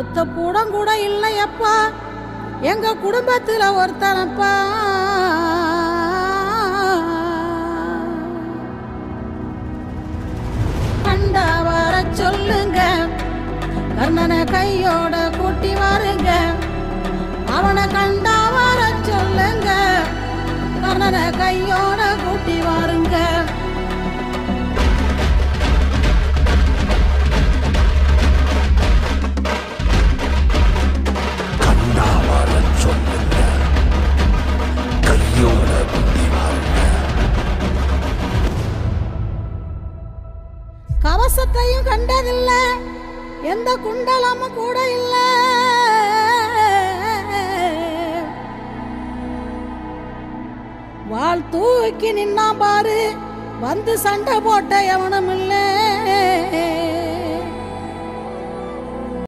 ஒத்த கூடம் கூட இல்லையப்பா. எங்க குடும்பத்தில் ஒருத்தனப்பா. கண்டா வர சொல்லுங்க. கர்ணனை கையோட கூட்டி வாருங்க. அவனை கண்டா வர சொல்லுங்க. கர்ணனை கையோட கூட்டி வாருங்க. கவசத்தையும் கண்டதில்லை. எந்த குண்டலமும் கூட இல்லை. வாழ் தூக்கி நின்னா பாரு. வந்து சண்டை போட்ட எவனும் இல்லை.